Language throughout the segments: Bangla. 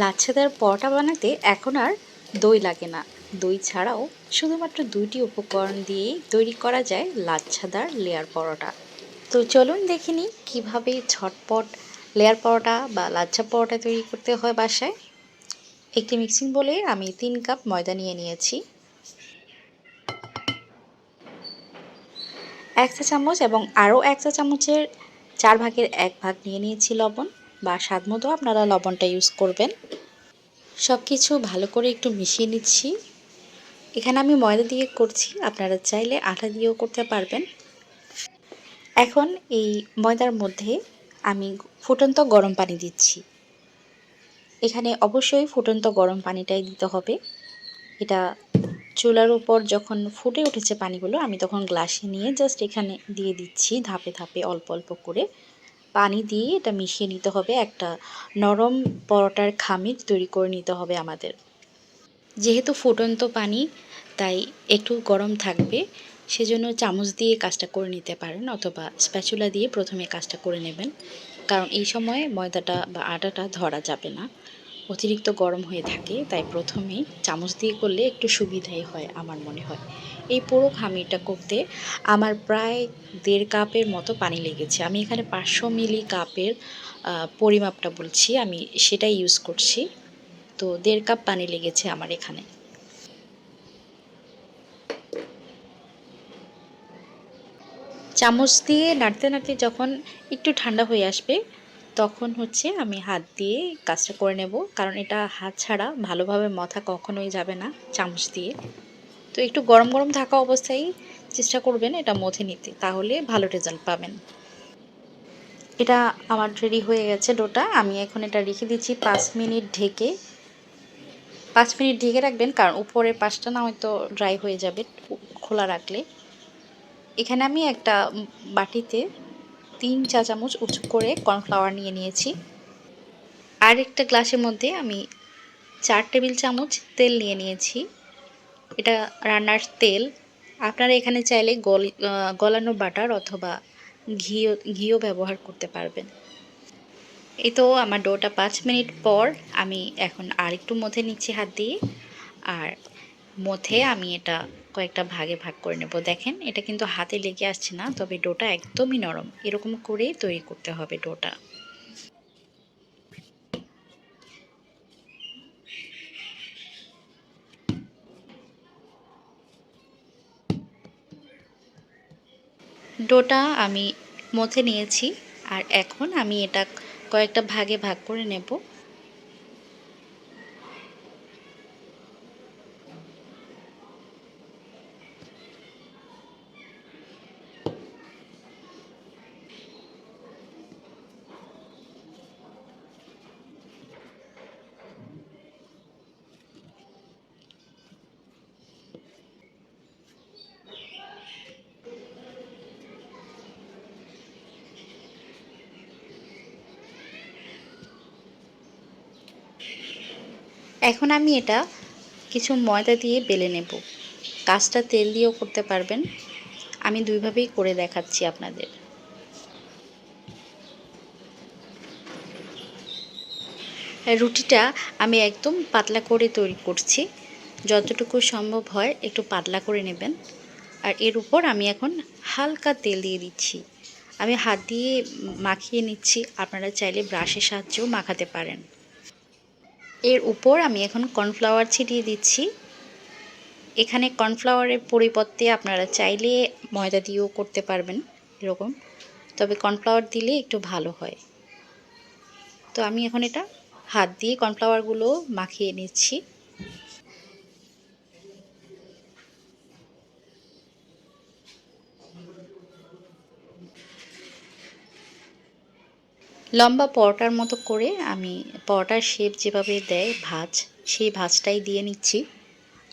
লাচ্ছেদার পরোটা বানাতে এখন আর দই লাগে না। দই ছাড়াও শুধুমাত্র দুইটি উপকরণ দিয়েই তৈরি করা যায় লাচ্ছাদার লেয়ার পরোটা। তো চলুন দেখে নিই কীভাবে ঝটপট লেয়ার পরোটা বা লাচ্ছা পরোটা তৈরি করতে হয় বাসায়। একটি মিক্সিং বলে আমি তিন কাপ ময়দা নিয়ে নিয়েছি। এক চা চামচ এবং আরও এক চা চামচের চার ভাগের এক ভাগ নিয়ে নিয়েছি লবণ। বা স্বাদ মতো আপনারা লবণটা ইউজ করবেন। সব কিছু ভালো করে একটু মিশিয়ে নিচ্ছি। এখানে আমি ময়দা দিয়ে করছি, আপনারা চাইলে আটা দিয়েও করতে পারবেন। এখন এই ময়দার মধ্যে আমি ফুটন্ত গরম পানি দিচ্ছি। এখানে অবশ্যই ফুটন্ত গরম পানিটাই দিতে হবে। এটা চুলার উপর যখন ফুটে উঠেছে পানিগুলো, আমি তখন গ্লাসে নিয়ে জাস্ট এখানে দিয়ে দিচ্ছি ধাপে ধাপে অল্প অল্প করে। পানি দিয়ে এটা মিশিয়ে নিতে হবে, একটা নরম পরোটার খামির তৈরি করে নিতে হবে আমাদের। যেহেতু ফুটন্ত পানি, তাই একটু গরম থাকবে, সেজন্য চামচ দিয়ে কাজটা করে নিতে পারেন অথবা স্প্যাচুলা দিয়ে প্রথমে কাজটা করে নেবেন। কারণ এই সময়ে ময়দাটা বা আটাটা ধরা যাবে না। অতিরিক্ত গরম হয়ে থাকে, তাই প্রথমেই চামচ দিয়ে করলে একটু সুবিধাই হয় আমার মনে হয়। এই পুরো খামিরটা করতে আমার প্রায় দেড় কাপের মতো পানি লেগেছে। আমি এখানে পাঁচশো মিলি কাপের পরিমাপটা বলছি, আমি সেটাই ইউজ করছি। তো দেড় কাপ পানি লেগেছে আমার এখানে। চামচ দিয়ে নাড়তে নাড়তে যখন একটু ঠান্ডা হয়ে আসবে তখন হচ্ছে আমি হাত দিয়ে কাজটা করে নেব। কারণ এটা হাত ছাড়া ভালোভাবে মাথা কখনোই যাবে না চামচ দিয়ে। তো একটু গরম গরম থাকা অবস্থায় চেষ্টা করবেন এটা মথে নিতে, তাহলে ভালো রেজাল্ট পাবেন। এটা আমার রেডি হয়ে গেছে ডোটা। আমি এখন এটা রেখে দিচ্ছি পাঁচ মিনিট ঢেকে। পাঁচ মিনিট ঢেকে রাখবেন, কারণ উপরের পাশটা না হয়তো ড্রাই হয়ে যাবে খোলা রাখলে। এখানে আমি একটা বাটিতে তিন চা চামচ উঁচু করে কর্নফ্লাওয়ার নিয়ে নিয়েছি। আর একটা গ্লাসের মধ্যে আমি চার টেবিল চামচ তেল নিয়ে নিয়েছি। এটা রান্নার তেল। আপনারা এখানে চাইলে গল গলানো বাটার অথবা ঘিও ঘিও ব্যবহার করতে পারবেন। এই তো আমার ডোটা পাঁচ মিনিট পর আমি এখন আর একটু মধ্যে নিচ্ছি হাত দিয়ে। আর মধ্যে আমি এটা কয়েকটা ভাগে ভাগ করে নেব। দেখেন, এটা কিন্তু হাতে লেগে আসছে না, তবে ডোটা একদমই নরম। এরকম করেই তৈরি করতে হবে ডোটা। ডোটা আমি মথে নিয়েছি, আর এখন আমি এটা কয়েকটা ভাগে ভাগ করে নেব। এখন আমি এটা কিছু ময়দা দিয়ে বেলে নেব। কাজটা তেল দিয়েও করতে পারবেন। আমি দুইভাবেই করে দেখাচ্ছি আপনাদের। রুটিটা আমি একদম পাতলা করে তৈরি করছি। যতটুকু সম্ভব হয় একটু পাতলা করে নেবেন। আর এর উপর আমি এখন হালকা তেল দিয়ে দিচ্ছি। আমি হাত দিয়ে মাখিয়ে নিচ্ছি। আপনারা চাইলে ব্রাশের সাহায্যেও মাখাতে পারেন। এর উপর আমি এখন কর্নফ্লাওয়ার ছিটিয়ে দিচ্ছি। এখানে কর্নফ্লাওয়ারের পরিবর্তে আপনারা চাইলে ময়দা দিয়েও করতে পারবেন এরকম। তবে কর্নফ্লাওয়ার দিলে একটু ভালো হয়। তো আমি এখন এটা হাত দিয়ে কর্নফ্লাওয়ারগুলো মাখিয়ে নিচ্ছি। লম্বা পরোটার মতো করে আমি পরোটার শেপ যেভাবে দেয়, ভাজ, সেই ভাজটাই দিয়ে নিচ্ছি।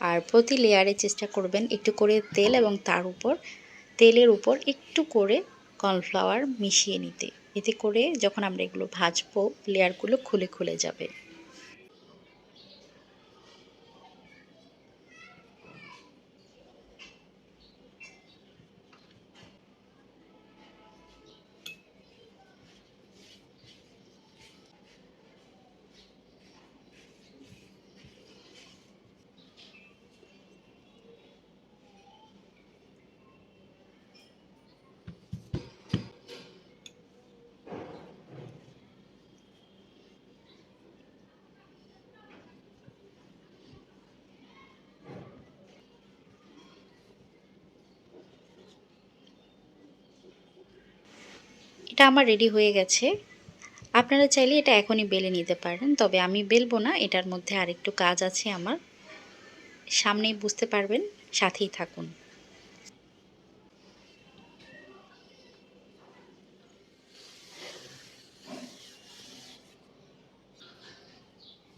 আর প্রতি লেয়ারে চেষ্টা করবেন একটু করে তেল এবং তার উপর, তেলের উপর একটু করে কর্নফ্লাওয়ার মিশিয়ে নিতে। এতে করে যখন আমরা এগুলো ভাজবো লেয়ারগুলো খুলে খুলে যাবে। এটা আমার রেডি হয়ে গেছে। আপনারা চাইলে এটা এখনই বেলে নিতে পারেন, তবে আমি বেলবো না, এটার মধ্যে আরেকটু কাজ আছে আমার। সামনেই বুঝতে পারবেন, সাথেই থাকুন।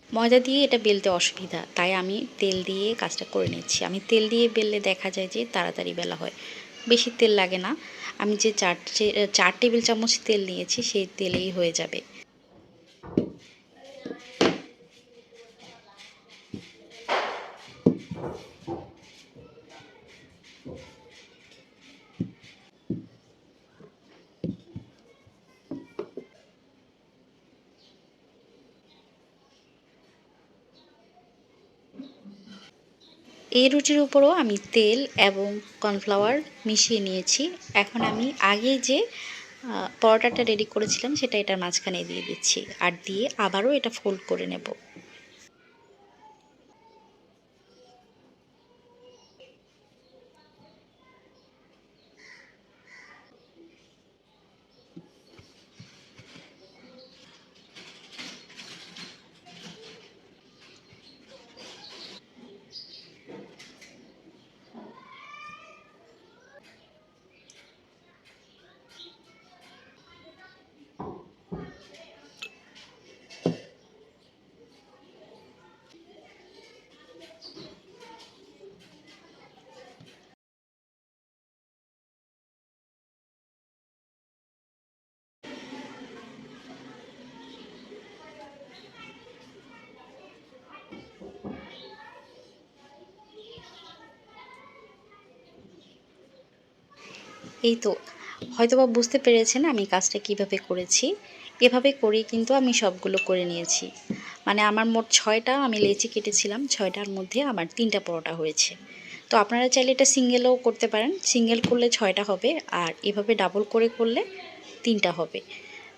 ময়দা দিয়ে এটা বেলতে অসুবিধা, তাই আমি তেল দিয়ে কাজটা করে নিচ্ছি। আমি তেল দিয়ে বেললে দেখা যায় যে তাড়াতাড়ি বেলা হয়। বেশি তেল লাগে না। আমি যে চার চার টেবিল চামচ তেল নিয়েছি, সেই তেলেই হয়ে যাবে। এই রুটির উপরও আমি তেল এবং কর্নফ্লাওয়ার মিশিয়ে নিয়েছি। এখন আমি আগে যে পরোটাটা রেডি করেছিলাম সেটা এটার মাঝখানে দিয়ে দিচ্ছি। আর দিয়ে আবারও এটা ফোল্ড করে নেব। এই তো, হয়তোবা বুঝতে পেরেছেন আমি কাজটা কীভাবে করেছি। এভাবে করেই কিন্তু আমি সবগুলো করে নিয়েছি। মানে আমার মোট ছয়টা আমি লেচি কেটেছিলাম, ছয়টার মধ্যে আমার তিনটা পরোটা হয়েছে। তো আপনারা চাইলে এটা সিঙ্গেলও করতে পারেন। সিঙ্গেল করলে ছয়টা হবে আর এভাবে ডাবল করে করলে তিনটা হবে।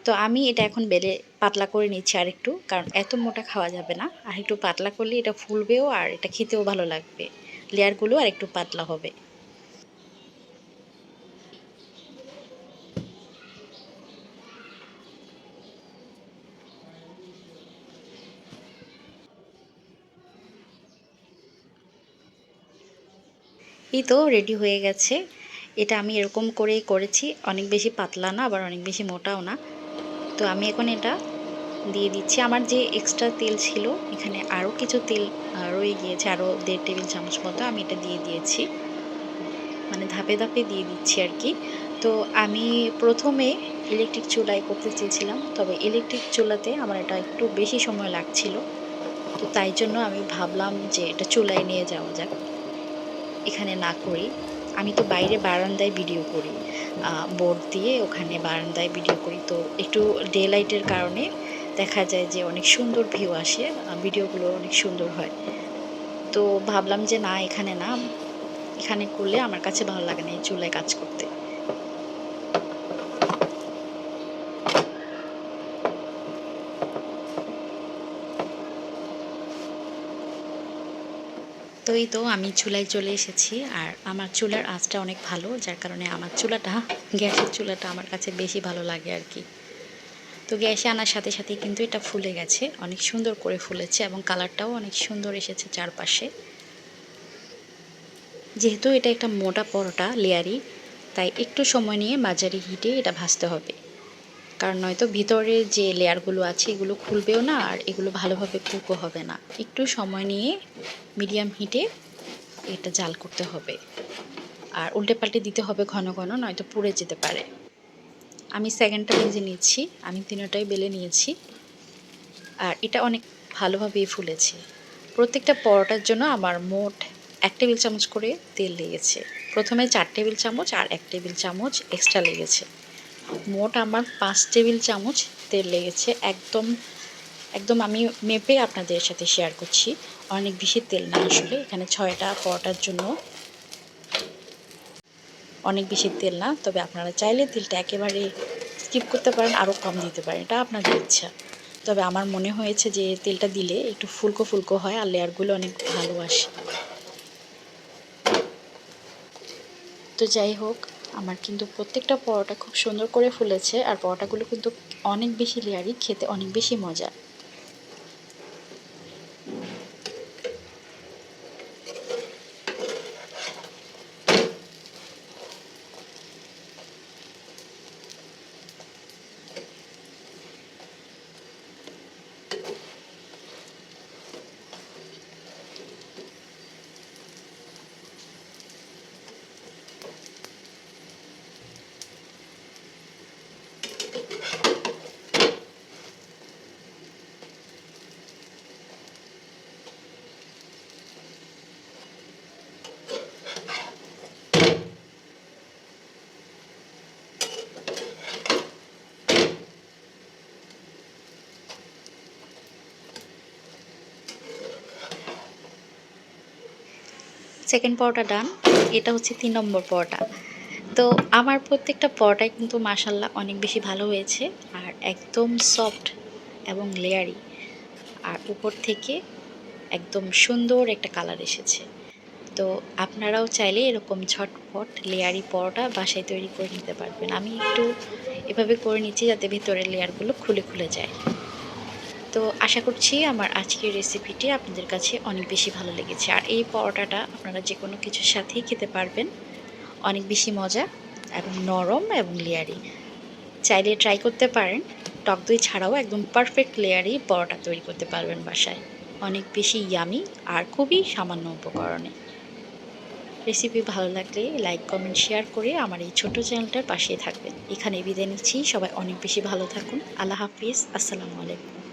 তো আমি এটা এখন বেলে পাতলা করে নিচ্ছি আর একটু কারণ এত মোটা খাওয়া যাবে না। আর একটু পাতলা করলে এটা ফুলবেও আর এটা খেতেও ভালো লাগবে। লেয়ারগুলো আর একটু পাতলা হবে। এই তো রেডি হয়ে গেছে। এটা আমি এরকম করেই করেছি। অনেক বেশি পাতলা না, আবার অনেক বেশি মোটাও না। তো আমি এখন এটা দিয়ে দিচ্ছি। আমার যে এক্সট্রা তেল ছিল, এখানে আরও কিছু তেল রয়ে গিয়েছে। আরও দেড় টেবিল চামচ মতো আমি এটা দিয়ে দিয়েছি। মানে ধাপে ধাপে দিয়ে দিচ্ছি আর কি। তো আমি প্রথমে ইলেকট্রিক চুলায় করতে চেয়েছিলাম, তবে ইলেকট্রিক চুলাতে আমার এটা একটু বেশি সময় লাগছিল। তো তাই জন্য আমি ভাবলাম যে এটা চুলায় নিয়ে যাওয়া যাক। এখানে না করি আমি তো বাইরে বারান্দায় ভিডিও করি। বোর্ড দিয়ে ওখানে বারান্দায় ভিডিও করি। তো একটু ডে লাইটের কারণে দেখা যায় যে অনেক সুন্দর ভিউ আসে ভিডিওগুলো অনেক সুন্দর হয়। তো ভাবলাম যে না, এখানে না, এখানে করলে আমার কাছে ভালো লাগে না এই চুলায় কাজ করতে। তো এই তো আমি চুলায় চলে এসেছি আর আমার চুলার আঁচটা অনেক ভালো, যার কারণে আমার চুলাটা, গ্যাসের চুলাটা আমার কাছে বেশি ভালো লাগে আর কি। তো গ্যাসে আনার সাথে সাথে কিন্তু এটা ফুলে গেছে, অনেক সুন্দর করে ফুলেছে এবং কালারটাও অনেক সুন্দর এসেছে চারপাশে। যেহেতু এটা একটা মোটা পরোটা, লেয়ারি, তাই একটু সময় নিয়ে মাঝারি হিটে এটা ভাজতে হবে। কারণ নয়তো ভিতরে যে লেয়ারগুলো আছে, এগুলো খুলবেও না আর এগুলো ভালোভাবে কুকও হবে না। একটু সময় নিয়ে মিডিয়াম হিটে এটা জাল করতে হবে। আর উল্টে পাল্টে দিতে হবে ঘন ঘন, নয়তো পুড়ে যেতে পারে। আমি সেকেন্ডটা ভেজে নিচ্ছি, আমি তিনটাই বেলে নিয়েছি। আর এটা অনেক ভালোভাবেই ফুলেছে। প্রত্যেকটা পরোটার জন্য আমার মোট এক টেবিল চামচ করে তেল লেগেছে। প্রথমে চার টেবিল চামচ আর এক টেবিল চামচ এক্সট্রা লেগেছে। মোট আমার পাঁচ টেবিল চামচ তেল লেগেছে। একদম একদম আমি মেপে আপনাদের সাথে শেয়ার করছি। অনেক বেশি তেল না আসলে, এখানে ছয়টা পরোটার জন্য অনেক বেশি তেল না, তবে আপনারা চাইলে তেলটা একেবারে স্কিপ করতে পারেন আরও কম দিতে পারেন, এটা আপনাদের ইচ্ছা। তবে আমার মনে হয়েছে যে তেলটা দিলে একটু ফুলকো ফুলকো হয় আর লেয়ারগুলো অনেক ভালো আসে। তো যাই হোক আমার কিন্তু প্রত্যেকটা পরোটা খুব সুন্দর করে ফুলেছে, আর পরোটাগুলো কিন্তু অনেক বেশি লেয়ারি, খেতে অনেক বেশি মজা। সেকেন্ড পরোটা ডান এটা হচ্ছে তিন নম্বর পরোটা। তো আমার প্রত্যেকটা পরোটাই কিন্তু মাসাল্লাহ অনেক বেশি ভালো হয়েছে আর একদম সফট এবং লেয়ারি আর উপর থেকে একদম সুন্দর একটা কালার এসেছে। তো আপনারাও চাইলে এরকম ঝটপট লেয়ারি পরোটা বাসায় তৈরি করে নিতে পারবেন। আমি একটু এভাবে করে নিচ্ছি যাতে ভেতরের লেয়ারগুলো খুলে খুলে যায়। তো আশা করছি আমার আজকের রেসিপিটি আপনাদের কাছে অনেক বেশি ভালো লেগেছে। আর এই পরোটাটা আপনারা যে কোনো কিছুর সাথেই খেতে পারবেন। অনেক বেশি মজা এবং নরম এবং লেয়ারি। চাইলে ট্রাই করতে পারেন। টক দই ছাড়াও একদম পারফেক্ট লেয়ারি পরোটা তৈরি করতে পারবেন বাসায়। অনেক বেশি ইয়ামি আর খুবই সামান্য উপকরণে। রেসিপি ভালো লাগলে লাইক কমেন্ট শেয়ার করে আমার এই ছোট চ্যানেলটার পাশেই থাকবেন। এখানে বিদায় নিচ্ছি। সবাই অনেক বেশি ভালো থাকুন। আল্লাহ হাফিজ। আসসালামু আলাইকুম।